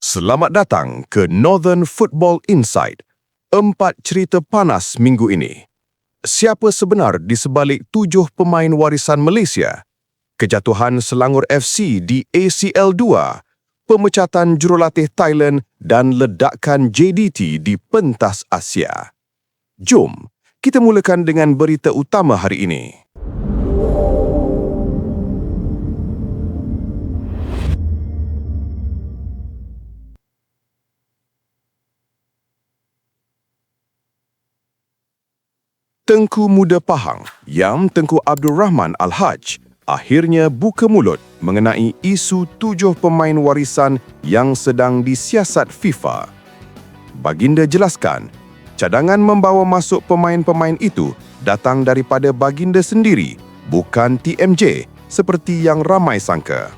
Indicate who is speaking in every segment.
Speaker 1: Selamat datang ke Northern Football Insight. Empat cerita panas minggu ini. Siapa sebenar di sebalik tujuh pemain warisan Malaysia? Kejatuhan Selangor FC di ACL 2, pemecatan jurulatih Thailand dan ledakan JDT di pentas Asia. Jom, kita mulakan dengan berita utama hari ini. Tengku Muda Pahang, Yam Tengku Abdul Rahman Al-Haj, akhirnya buka mulut mengenai isu tujuh pemain warisan yang sedang disiasat FIFA. Baginda jelaskan, cadangan membawa masuk pemain-pemain itu datang daripada baginda sendiri, bukan TMJ seperti yang ramai sangka.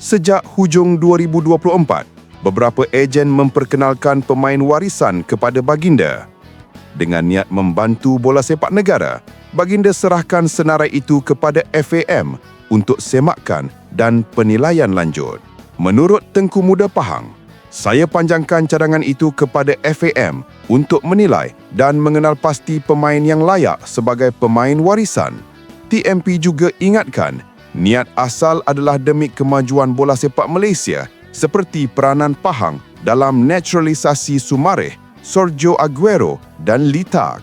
Speaker 1: Sejak hujung 2024, beberapa ejen memperkenalkan pemain warisan kepada baginda. Dengan niat membantu bola sepak negara, baginda serahkan senarai itu kepada FAM untuk semakkan dan penilaian lanjut. Menurut Tengku Muda Pahang, saya panjangkan cadangan itu kepada FAM untuk menilai dan mengenal pasti pemain yang layak sebagai pemain warisan. TMP juga ingatkan, niat asal adalah demi kemajuan bola sepak Malaysia seperti peranan Pahang dalam naturalisasi Sumareh Sergio Aguero dan Lita.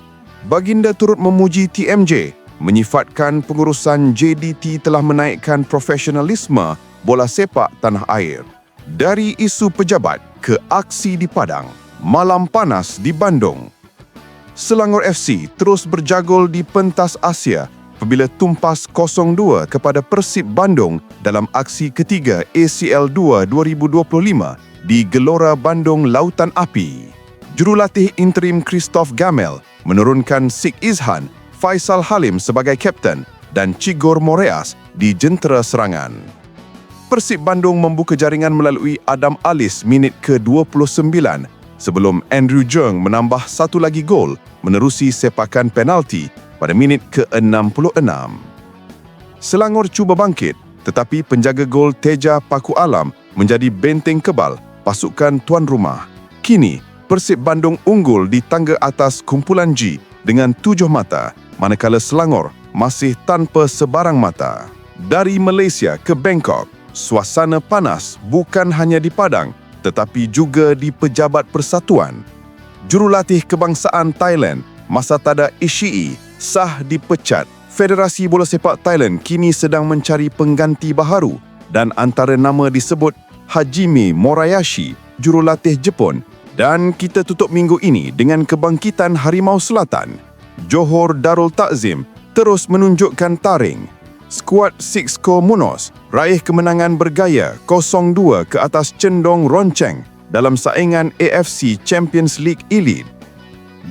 Speaker 1: Baginda turut memuji TMJ menyifatkan pengurusan JDT telah menaikkan profesionalisme bola sepak tanah air. Dari isu pejabat ke aksi di Padang, malam panas di Bandung. Selangor FC terus berjagol di pentas Asia apabila tumpas 0-2 kepada Persib Bandung dalam aksi ketiga ACL 2 2025 di Gelora Bandung Lautan Api jurulatih interim Christoph Gamel menurunkan Sik Izhan, Faisal Halim sebagai kapten dan Cigor Moreas di jentera serangan. Persib Bandung membuka jaringan melalui Adam Alis minit ke-29 sebelum Andrew Jung menambah satu lagi gol menerusi sepakan penalti pada minit ke-66. Selangor cuba bangkit tetapi penjaga gol Teja Paku Alam menjadi benteng kebal pasukan tuan rumah. Kini, Persib Bandung unggul di tangga atas kumpulan G dengan tujuh mata, manakala Selangor masih tanpa sebarang mata. Dari Malaysia ke Bangkok, suasana panas bukan hanya di Padang tetapi juga di Pejabat Persatuan. Jurulatih kebangsaan Thailand, Masatada Ishii, sah dipecat. Federasi Bola Sepak Thailand kini sedang mencari pengganti baharu dan antara nama disebut Hajime Morayashi, jurulatih Jepun dan kita tutup minggu ini dengan kebangkitan Harimau Selatan. Johor Darul Takzim terus menunjukkan taring. Skuad Sixco Munos raih kemenangan bergaya 0-2 ke atas Cendong Ronceng dalam saingan AFC Champions League Elite.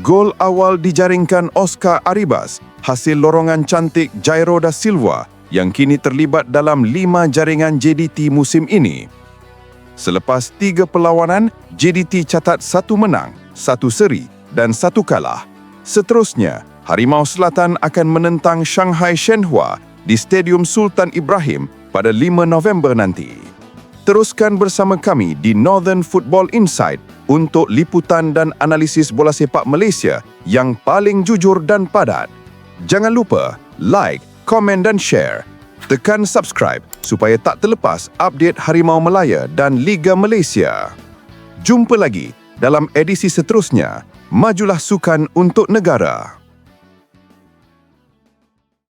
Speaker 1: Gol awal dijaringkan Oscar Aribas hasil lorongan cantik Jairo da Silva yang kini terlibat dalam lima jaringan JDT musim ini. Selepas tiga perlawanan, JDT catat satu menang, satu seri dan satu kalah. Seterusnya, Harimau Selatan akan menentang Shanghai Shenhua di Stadium Sultan Ibrahim pada 5 November nanti. Teruskan bersama kami di Northern Football Insight untuk liputan dan analisis bola sepak Malaysia yang paling jujur dan padat. Jangan lupa like, komen dan share tekan subscribe supaya tak terlepas update Harimau Melaya dan Liga Malaysia. Jumpa lagi dalam edisi seterusnya. Majulah sukan untuk negara.